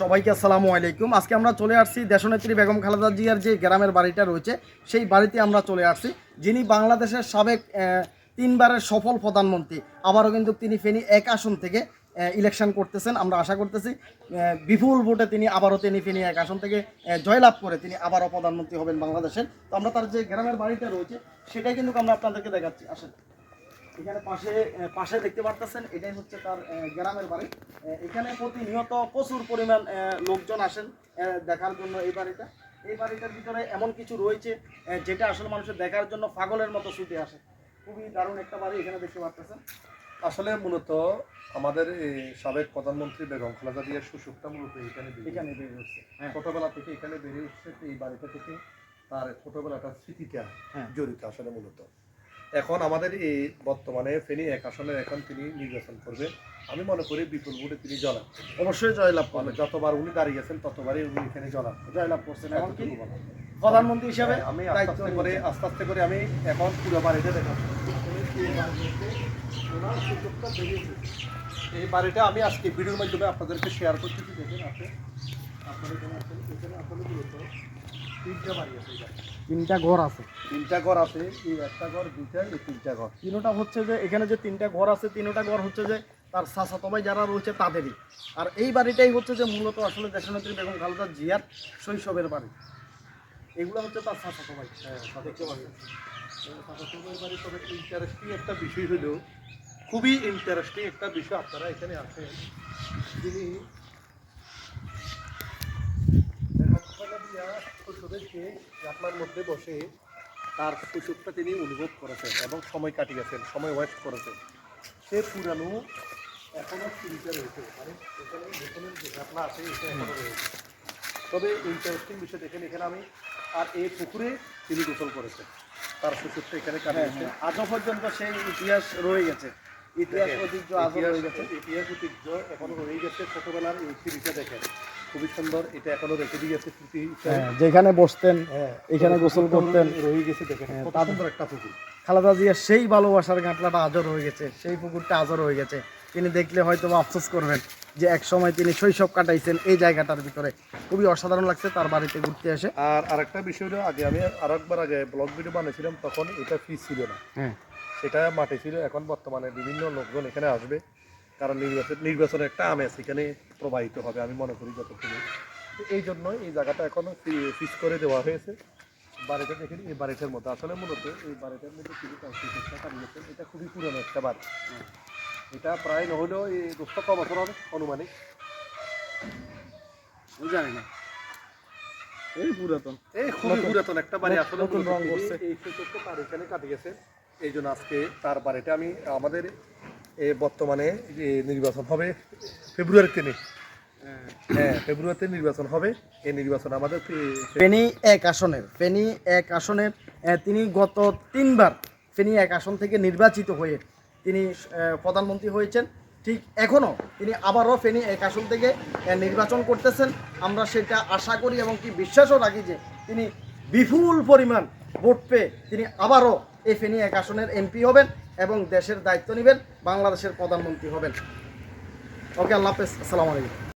সবাইকে আসসালামু আলাইকুম। আজকে আমরা চলে আসছি দেশনেত্রী বেগম খালেদা জিয়ার যে গ্রামের বাড়িটা রয়েছে, সেই বাড়িতে আমরা চলে আসছি, যিনি বাংলাদেশের সাবেক তিনবারের সফল প্রধানমন্ত্রী। আবারও কিন্তু তিনি ফেনী এক আসন থেকে ইলেকশন করতেছেন, আমরা আশা করতেছি বিপুল ভোটে তিনি আবারও তিনি ফেনী এক আসন থেকে জয়লাভ করে তিনি আবারও প্রধানমন্ত্রী হবেন বাংলাদেশের। তো আমরা তার যে গ্রামের বাড়িটা রয়েছে, সেটাই কিন্তু আমরা আপনাদেরকে দেখাচ্ছি, আসেন। এখানে পাশে পাশে দেখতে পারতেছেন এটাই হচ্ছে তার গ্রামের বাড়ি। এখানে প্রতিনিয়ত প্রচুর পরিমাণ লোকজন আসেন দেখার জন্য এই বাড়িটা। এই বাড়িটার ভিতরে এমন কিছু রয়েছে যেটা আসলে মানুষের দেখার জন্য পাগলের মতো ছুটে আসে। খুবই দারুণ একটা বাড়ি এখানে দেখতে পারতেছেন। আসলে মূলত আমাদের এই সাবেক প্রধানমন্ত্রী বেগম খালেদা জিয়ার সুযোগটা মূলত এখানে এখানে বেরিয়ে হচ্ছে হ্যাঁ। ছোটবেলা থেকে এখানে বেড়ে উঠছে এই বাড়িটা থেকে তার ছোটবেলাটার স্মৃতিটা হ্যাঁ। জড়িত আসলে মূলত। এখন আমাদের এই বর্তমানে ফেনী এক আসনের এখন তিনি নির্বাচন করবে। আমি মনে করি বিপুল ভোটে তিনি জলান অবশ্যই জয়লাভ করবে যতবার উনি দাঁড়িয়ে গেছেন ততবারই উনি এখানে জলান জয়লাভ করছেন। এতটুকু বলা। প্রধানমন্ত্রী হিসাবে হ্যাঁ, আমি আস্তে আস্তে করে আস্তে আস্তে করে আমি এখন পুরো বাড়িটা দেখাচ্ছি এই বাড়িটা আমি আজকে ভিডিওর মাধ্যমে আপনাদেরকে শেয়ার করতেছি। দেখেন আপনি আপনারা এখানে আছেন এখানে আসলে মূলত তিনটা বাড়ি আছে তিনটা ঘর আছে। তিনটা ঘর আছে এই একটা ঘর দুইটা এই তিনটা ঘর। তিনোটা হচ্ছে যে এখানে যে তিনটা ঘর আছে তিনোটা ঘর হচ্ছে যে তার চাচাতো ভাই যারা রয়েছে তাদেরই। আর এই বাড়িটাই হচ্ছে যে মূলত আসলে দেশনেত্রী বেগম খালেদা জিয়ার শৈশবের বাড়ি। এগুলো হচ্ছে তার চাচাতো ভাই হ্যাঁ দেখতে পাচ্ছেন এই বাড়ি তবে ইন্টারেস্টিং একটা বিষয় হলো খুবই ইন্টারেস্টিং একটা বিষয় আপনারা এখানে আছেন। যিনি শৈশবেরকে আপনার মধ্যে বসে তার শৈশবটা তিনি অনুভব করেছেন এবং সময় কাটিয়েছেন, সময় ওয়েস্ট করেছেন। সে পুরানো এখনও স্মৃতিতে রয়েছে। মানে এখানে যেখানে যে ঘটনা আছে, এটা এখনও রয়েছে। তবে ইন্টারেস্টিং বিষয় দেখেন, এখানে আমি আর এই পুকুরে তিনি গোসল করেছেন। তার শৈশবটা এখানে কাটিয়েছেন। আজও পর্যন্ত সেই ইতিহাস রয়ে গেছে। ইতিহাস ঐতিহ্য আজও রয়ে গেছে। ইতিহাস- ঐতিহ্য এখনও রয়ে গেছে ছোটবেলার এই স্মৃতিটা দেখেন। খুবই সুন্দর এটা এখনও রেখে দিয়ে গেছে স্মৃতি যেখানে বসতেন হ্যাঁ, এখানে গোসল করতেন। রয়ে গেছে দেখেন হ্যাঁ, সুন্দর একটা পুকুর। খালেদা জিয়ার সেই ভালোবাসার গাঁটলাটা আজও রয়ে গেছে সেই পুকুরটা আজও রয়ে গেছে। তিনি দেখলে হয়তো আফসোস করবেন যে এক সময় তিনি শৈশব কাটাইছেন এই জায়গাটার ভিতরে। খুবই অসাধারণ লাগছে তার বাড়িতে ঘুরতে এসে। আর আরেকটা বিষয় হলো আগে আমি আরেকবার আগে ব্লগ ভিডিও বানিয়েছিলাম তখন এটা ফ্রি ছিল না। হ্যাঁ। সেটা মাঠে ছিল। এখন বর্তমানে বিভিন্ন লোকজন এখানে আসবে। কারণ নির্বাচন নির্বাচনের একটা আমেজ এখানে প্রবাহিত হবে আমি মনে করি যতক্ষণ তো এই জন্য এই জায়গাটা এখনও ফিক্স করে দেওয়া হয়েছে। বাড়িটা দেখেন এই বাড়িটার মধ্যে। আসলে মূলত এই বাড়িটার মধ্যে কিছু কাটিয়েছেন এটা খুবই পুরনো একটা বাড়ি। এটা প্রায় নহলেও এই দশটা ক বছর হবে অনুমানিক জানি না। এই পুরাতন। এই খুবই পুরাতন একটা বাড়ি। আসলে। এই তার এখানে কাটিয়েছে। এই জন্য আজকে তার বাড়িটা আমি, আমাদের বর্তমানে নির্বাচন হবে ফেব্রুয়ারি তিনে। হ্যাঁ ফেব্রুয়ারিতে নির্বাচন হবে। এই নির্বাচন আমাদের ফেনী এক আসনের, ফেনী এক আসনের তিনি গত তিনবার ফেনী এক আসন থেকে নির্বাচিত হয়ে তিনি প্রধানমন্ত্রী হয়েছেন। ঠিক এখনও তিনি আবারও ফেনী এক আসন থেকে নির্বাচন করতেছেন। আমরা সেটা আশা করি এবং কি বিশ্বাসও রাখি যে তিনি বিপুল পরিমাণ ভোট পেয়ে তিনি আবারও এই ফেনী এক আসনের এমপি হবেন এবং দেশের দায়িত্ব নেবেন, বাংলাদেশের প্রধানমন্ত্রী হবেন। ওকে, আল্লাহ হাফেজ, আসসালামু আলাইকুম।